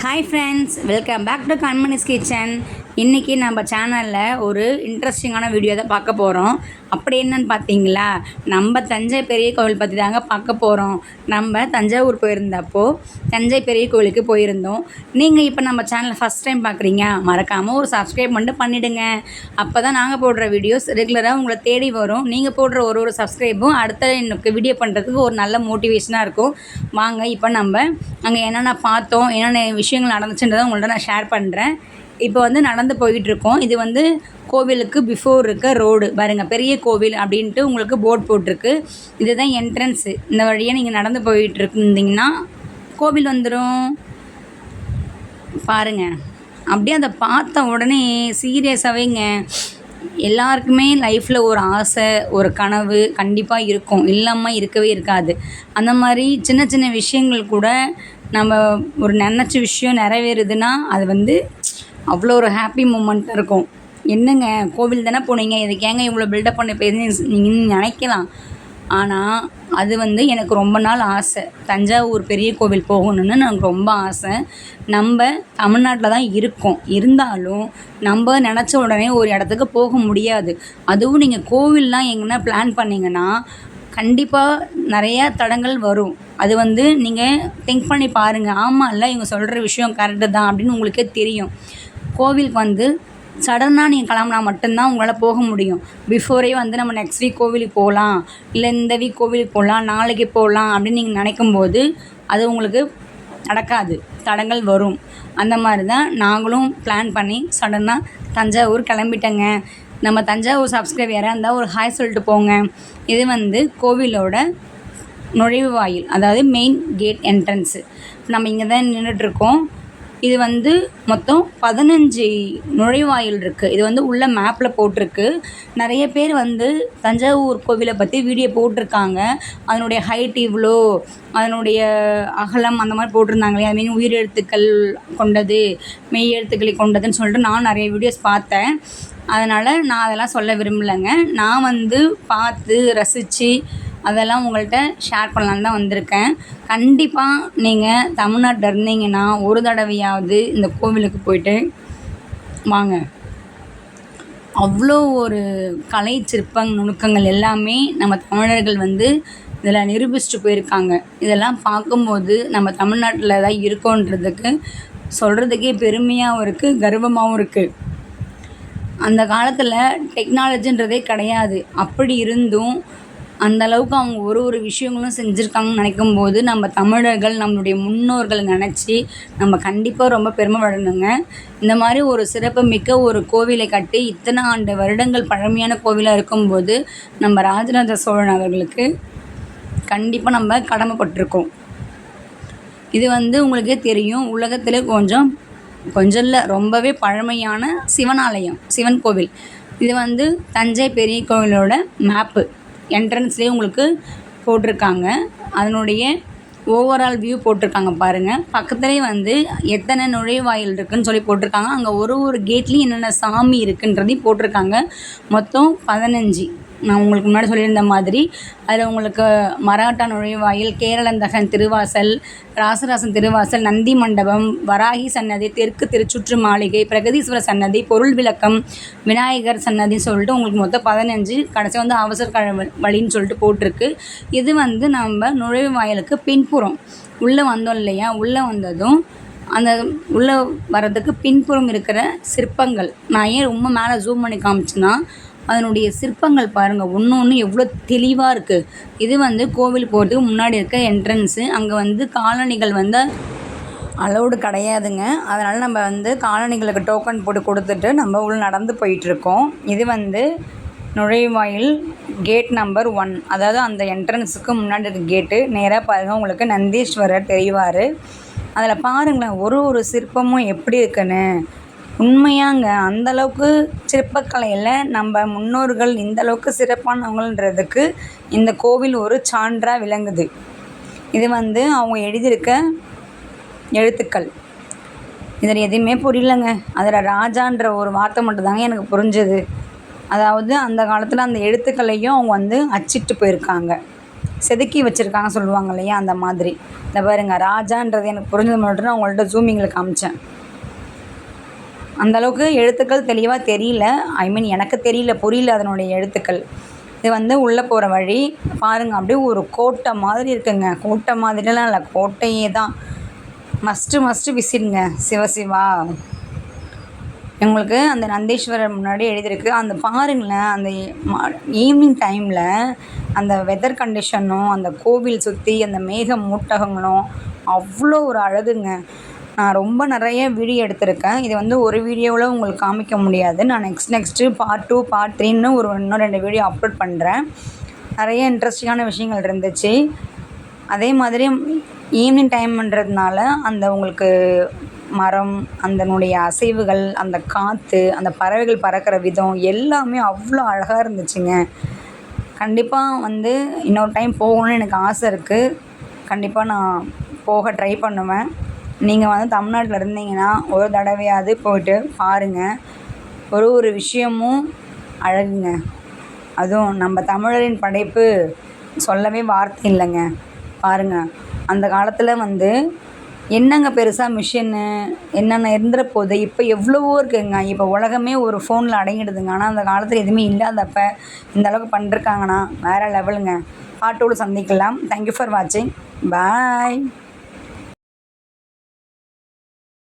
Hi friends welcome back to Kanmani's kitchen இன்றைக்கி நம்ம சேனலில் ஒரு இன்ட்ரெஸ்டிங்கான வீடியோ தான் பார்க்க போகிறோம் அப்படி என்னன்னு பார்த்தீங்களா? நம்ம தஞ்சை பெரிய கோவில் பற்றி தாங்க பார்க்க போகிறோம் நம்ம தஞ்சாவூர் போயிருந்தப்போ தஞ்சை பெரிய கோவிலுக்கு போயிருந்தோம். நீங்கள் இப்போ நம்ம சேனலை ஃபஸ்ட் டைம் பார்க்குறீங்க மறக்காமல் ஒரு சப்ஸ்கிரைப் மட்டும் பண்ணிவிடுங்க அப்போ தான் நாங்கள் போடுற வீடியோஸ் ரெகுலராக உங்களை தேடி வரும். நீங்கள் போடுற ஒரு ஒரு சப்ஸ்கிரைபும் அடுத்த எனக்கு வீடியோ பண்ணுறதுக்கு ஒரு நல்ல மோட்டிவேஷனாக இருக்கும். வாங்க இப்போ நம்ம அங்கே என்னென்ன பார்த்தோம் என்னென்ன விஷயங்கள் நடந்துச்சுன்றதை உங்கள்கிட்ட நான் ஷேர் பண்ணுறேன் இப்போ வந்து நடந்து போயிட்டு இருக்கோம் இது வந்து கோவிலுக்கு பிஃபோர் இருக்க ரோடு பாருங்கள் பெரிய கோவில் அப்படின்ட்டு உங்களுக்கு போர்ட் போட்டிருக்கு. இதுதான் என்ட்ரன்ஸு இந்த வழியாக நீங்கள் நடந்து போயிட்டு இருந்தீங்கன்னா கோவில் வந்துடும் பாருங்க. அப்படியே அதை பார்த்த உடனே சீரியஸாகவேங்க எல்லாருக்குமே லைஃப்பில் ஒரு ஆசை ஒரு கனவு கண்டிப்பாக இருக்கும். இல்லாமல் இருக்கவே இருக்காது. அந்த மாதிரி சின்ன சின்ன விஷயங்கள் கூட நம்ம ஒரு நினச்ச விஷயம் நிறைவேறுதுன்னா அது வந்து அவ்வளோ ஒரு ஹாப்பி மூமெண்ட் இருக்கும். என்னங்க கோவில் தானே போனீங்க? இதுக்கு ஏங்க இவ்வளோ பில்டப் பண்ண பேசுன்னு நீங்கள் நினைக்கலாம். ஆனால் அது வந்து எனக்கு ரொம்ப நாள் ஆசை. தஞ்சாவூர் பெரிய கோவில் போகணுன்னு எனக்கு ரொம்ப ஆசை. நம்ம தமிழ்நாட்டில் தான் இருக்கோம். இருந்தாலும் நம்ம நினச்ச உடனே ஒரு இடத்துக்கு போக முடியாது. அதுவும் நீங்கள் கோவில்லாம் எங்கன்னா பிளான் பண்ணிங்கன்னா கண்டிப்பாக நிறையா தடங்கள் வரும். அது வந்து நீங்கள் திங்க் பண்ணி பாருங்கள் ஆமாம் இல்லை இவங்க சொல்கிற விஷயம் கரெக்டு தான் அப்படின்னு உங்களுக்கே தெரியும். கோவிலுக்கு வந்து சடனாக நீங்கள் கிளம்புனா மட்டும்தான் உங்களால் போக முடியும். பிஃபோரே வந்து நம்ம நெக்ஸ்ட் வீக் கோவிலுக்கு போகலாம். இல்லை இந்த வீக் கோவிலுக்கு போகலாம் நாளைக்கு போகலாம் அப்படின்னு நீங்கள் நினைக்கும்போது அது உங்களுக்கு நடக்காது. தடங்கள் வரும். அந்த மாதிரி தான் நாங்களும் பிளான் பண்ணி சடனாக தஞ்சாவூர் கிளம்பிட்டேங்க. நம்ம தஞ்சாவூர் சப்ஸ்கிரைப் யாராக இருந்தால் ஒரு ஹாய் சொல்லிட்டு போங்க. இது வந்து கோவிலோட நுழைவு வாயில் அதாவது மெயின் கேட் என்ட்ரன்ஸு நம்ம இங்கே தான் நின்றுட்டுருக்கோம் இது வந்து மொத்தம் பதினஞ்சு நுழைவாயில் இருக்குது இது வந்து உள்ள மேப்பில் போட்டிருக்கு. நிறைய பேர் வந்து தஞ்சாவூர் கோவிலை பற்றி வீடியோ போட்டிருக்காங்க. அதனுடைய ஹைட் இவ்வளோ அதனுடைய அகலம் அந்த மாதிரி போட்டிருந்தாங்களே ஐ மீன் உயிரெழுத்துக்கள் கொண்டது மெய் எழுத்துக்களை கொண்டதுன்னு சொல்லிட்டு நான் நிறைய வீடியோஸ் பார்த்தேன். அதனால் நான் அதெல்லாம் சொல்ல விரும்பலைங்க. நான் வந்து பார்த்து ரசித்து அதெல்லாம் உங்கள்கிட்ட ஷேர் பண்ணலான்னு தான் வந்திருக்கேன். கண்டிப்பாக நீங்கள் தமிழ்நாட்டில் இருந்தீங்கன்னா ஒரு தடவையாவது இந்த கோவிலுக்கு போயிட்டு வாங்க. அவ்வளோ ஒரு கலை சிற்பங் நுணுக்கங்கள் எல்லாமே நம்ம தமிழர்கள் வந்து இதில் நிரூபிச்சுட்டு போயிருக்காங்க. இதெல்லாம் பார்க்கும்போது நம்ம தமிழ்நாட்டில் தான் இருக்கோன்றதுக்கு சொல்கிறதுக்கே பெருமையாகவும் இருக்குது கர்வமாகவும் இருக்குது அந்த காலத்தில் டெக்னாலஜின்றதே கிடையாது. அப்படி இருந்தும் அந்த அளவுக்கு அவங்க ஒரு ஒரு விஷயங்களும் செஞ்சுருக்காங்கன்னு நினைக்கும் போது நம்ம தமிழர்கள் நம்மளுடைய முன்னோர்களை நினச்சி நம்ம கண்டிப்பாக ரொம்ப பெருமைப்படணுங்க இந்த மாதிரி ஒரு சிறப்பு மிக்க ஒரு கோவிலை கட்டி இத்தனை ஆண்டு வருடங்கள் பழமையான கோவிலாக இருக்கும்போது நம்ம ராஜராஜ சோழன் அவர்களுக்கு கண்டிப்பாக நம்ம கடமைப்பட்டிருக்கோம். இது வந்து உங்களுக்கே தெரியும். உலகத்தில் கொஞ்சம் கொஞ்சம் இல்லை ரொம்பவே பழமையான சிவனாலயம் சிவன் கோவில். இது வந்து தஞ்சை பெரிய கோவிலோட மேப்பு என்ட்ரன்ஸ்லேயே உங்களுக்கு போட்டிருக்காங்க. அதனுடைய ஓவரால் வியூ போட்டிருக்காங்க பாருங்கள் பக்கத்துலேயே வந்து எத்தனை நுழைவாயில் இருக்குதுன்னு சொல்லி போட்டிருக்காங்க. அங்கே ஒரு ஒரு கேட்லேயும் என்னென்ன சாமி இருக்குன்றதையும் போட்டிருக்காங்க. மொத்தம் பதினஞ்சு நான் உங்களுக்கு முன்னாடி சொல்லியிருந்த மாதிரி அதில் உங்களுக்கு மராட்டா நுழைவாயில் கேரளந்தகன் திருவாசல் ராசராசன் திருவாசல் நந்தி மண்டபம் வராகி சன்னதி தெற்கு திருச்சுற்று மாளிகை பிரகதீஸ்வரர் சன்னதி பொருள் விளக்கம் விநாயகர் சன்னதின்னு சொல்லிட்டு உங்களுக்கு மொத்தம் பதினஞ்சு கடைசி வந்து அவசர கழ வழின்னு சொல்லிட்டு போட்டிருக்கு. இது வந்து நம்ம நுழைவாயிலுக்கு பின்புறம் உள்ளே வந்தோம் இல்லையா? உள்ளே வந்ததும் அந்த உள்ளே வர்றதுக்கு பின்புறம் இருக்கிற சிற்பங்கள். நான் ஏன் ரொம்ப மேலே ஜூம் பண்ணி காமிச்சேன்னா அதனுடைய சிற்பங்கள் பாருங்கள் ஒன்று ஒன்று எவ்வளோ தெளிவாக இருக்குது இது வந்து கோவில் போகிறதுக்கு முன்னாடி இருக்க என்ட்ரன்ஸு அங்கே வந்து காலணிகள் வந்து அலௌடு கிடையாதுங்க. அதனால் நம்ம வந்து காலணிகளுக்கு டோக்கன் போட்டு கொடுத்துட்டு நம்ம உள்ள நடந்து போயிட்டுருக்கோம் இது வந்து நுழைவாயில் கேட் நம்பர் ஒன் அதாவது அந்த என்ட்ரன்ஸுக்கு முன்னாடி இருக்க கேட்டு நேராக பாருங்கள் உங்களுக்கு நந்தீஸ்வரர் தெரிவார். அதில் பாருங்களேன் ஒரு ஒரு சிற்பமும் எப்படி இருக்குன்னு. உண்மையாங்க அந்தளவுக்கு சிற்பக்கலையில் நம்ம முன்னோர்கள் இந்தளவுக்கு சிறப்பானவங்கன்றதுக்கு இந்த கோவில் ஒரு சான்றாக விளங்குது. இது வந்து அவங்க எழுதியிருக்க எழுத்துக்கள். இதில் எதுவுமே புரியலங்க. அதில் ராஜான்ற ஒரு வார்த்தை மட்டும்தாங்க எனக்கு புரிஞ்சது. அதாவது அந்த காலத்தில் அந்த எழுத்துக்களையும் அவங்க வந்து அச்சிட்டு போயிருக்காங்க. செதுக்கி வச்சுருக்காங்க சொல்லுவாங்க இல்லையா அந்த மாதிரி. இந்த பாருங்க ராஜான்றது எனக்கு புரிஞ்சது மட்டும் நான் உங்கள்கிட்ட ஜூமிங்கில் காமிச்சேன். அந்தளவுக்கு எழுத்துக்கள் தெளிவாக தெரியல. ஐ மீன் எனக்கு தெரியல புரியல அதனுடைய எழுத்துக்கள். இது வந்து உள்ளே போகிற வழி. பாருங்கள் அப்படியே ஒரு கோட்டை மாதிரி இருக்குங்க. கோட்டை மாதிரிலாம் இல்லை கோட்டையே தான். மஸ்ட்டு மஸ்ட்டு விசிடுங்க சிவசிவா எங்களுக்கு அந்த நந்தேஸ்வரர் முன்னாடி எழுதியிருக்கு. அந்த பாருங்களேன் அந்த ஈவினிங் டைமில் அந்த வெதர் கண்டிஷனும் அந்த கோவில் சுற்றி அந்த மேக மூட்டகங்களும் அவ்வளோ ஒரு அழகுங்க. நான் ரொம்ப நிறைய வீடியோ எடுத்திருக்கேன். இது வந்து ஒரு வீடியோவில் உங்களுக்கு காமிக்க முடியாது. நான் next next part two part த்ரீன்னு ஒரு இன்னும் ரெண்டு வீடியோ அப்லோட் பண்ணுறேன் நிறைய இன்ட்ரெஸ்டிங்கான விஷயங்கள் இருந்துச்சு. அதே மாதிரி ஈவினிங் டைம்ன்றதுனால அந்த உங்களுக்கு மரம் அதனுடைய அசைவுகள் அந்த காற்று அந்த பறவைகள் பறக்கிற விதம் எல்லாமே அவ்வளோ அழகாக இருந்துச்சுங்க. கண்டிப்பாக வந்து இன்னொரு டைம் போகணும்னு எனக்கு ஆசை இருக்குது கண்டிப்பாக நான் போக ட்ரை பண்ணுவேன். நீங்கள் வந்து தமிழ்நாட்டில் இருந்தீங்கன்னா ஒரு தடவையாவது போயிட்டு பாருங்கள் ஒரு ஒரு விஷயமும் அழகுங்க. அதுவும் நம்ம தமிழரின் படைப்பு சொல்லவே வார்த்தை இல்லைங்க. பாருங்கள் அந்த காலத்தில் வந்து என்னங்க பெருசாக மிஷினு என்னென்ன இருந்துற போது இப்போ எவ்வளவோ இருக்குங்க. இப்போ உலகமே ஒரு ஃபோனில் அடங்கிடுதுங்க. ஆனால் அந்த காலத்தில் எதுவுமே இல்லாதப்ப இந்த அளவுக்கு பண்ணிருக்காங்கன்னா வேறு லெவலுங்க பாட்டோடு சந்திக்கலாம். தேங்க்யூ ஃபார் வாட்சிங் பாய்